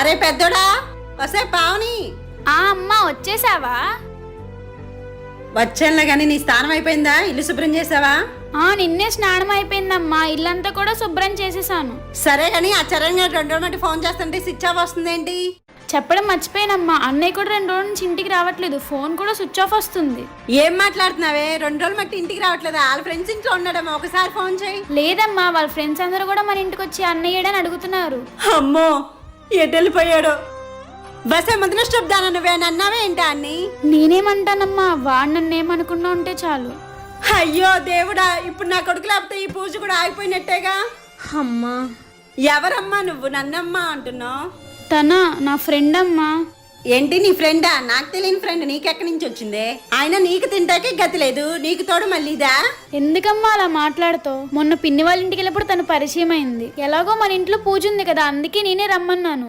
అరే పెద్దోడా వసే పావని. ఆ అమ్మ వచ్చేసావా? వచ్చానులే కానీ నీ స్థానం అయిపోయిందా? ఇల్లు శుభ్రం చేసావా? ఆ నిన్నే స్నానం అయిపోయిందమ్మా. ఇల్లంతా కూడా శుభ్రం చేసేసాను. సరే కానీ ఆ చరణ్ గారు రెండు రోజులు బట్టి ఫోన్ చేస్తుంటే స్విచ్ ఆఫ్ వస్తుందేంటి చెప్పడం మర్చిపోయానమ్మా. అన్నయ్య కూడా రెండు రోజుల నుంచి ఇంటికి రావట్లేదు. ఫోన్ కూడా స్విచ్ ఆఫ్ వస్తుంది. ఏం మాట్లాడుతున్నావే? రెండు రోజులు బట్టి ఇంటికి రావట్లేదా? వాళ్ళ ఫ్రెండ్స్ ఇంట్లో ఉండడమా? ఒకసారి ఫోన్ చేయి. లేదమ్మా వాళ్ళ ఫ్రెండ్స్ అందరూ కూడా మన ఇంటికి వచ్చి అన్నయ్యడని అడుగుతున్నారు. అమ్మో! ఎటు వెళ్ళిపోయాడు బస్ ఏమంతన శబ్దాన నువ్వే అన్నావే ఏంటా అన్ని? నేనేమంటానమ్మా వాడు నన్ను ఏమనుకున్నా ఉంటే చాలు. అయ్యో దేవుడా ఇప్పుడు నా కొడుకు లేకపోతే ఈ పూజ కూడా ఆగిపోయినట్టేగా? అమ్మా. ఎవరమ్మా నువ్వు నన్నమ్మా అంటున్నావు? తన నా ఫ్రెండ్ అమ్మా ఏంటి నీ ఫ్రెండా నాకు తెలియని ఫ్రెండ్ నీకెక్కడి నుంచి వచ్చిందే? ఆయన నీకు తింటాకే గతి లేదు. నీకు తోడు మళ్ళీదా ఎందుకమ్మా అలా మాట్లాడుతావు? మొన్న పిన్ని వాళ్ళ ఇంటికి వెళ్ళినప్పుడు తను పరిచయం అయింది. ఎలాగో మన ఇంట్లో పూజ ఉంది కదా అందుకే నేనే రమ్మన్నాను.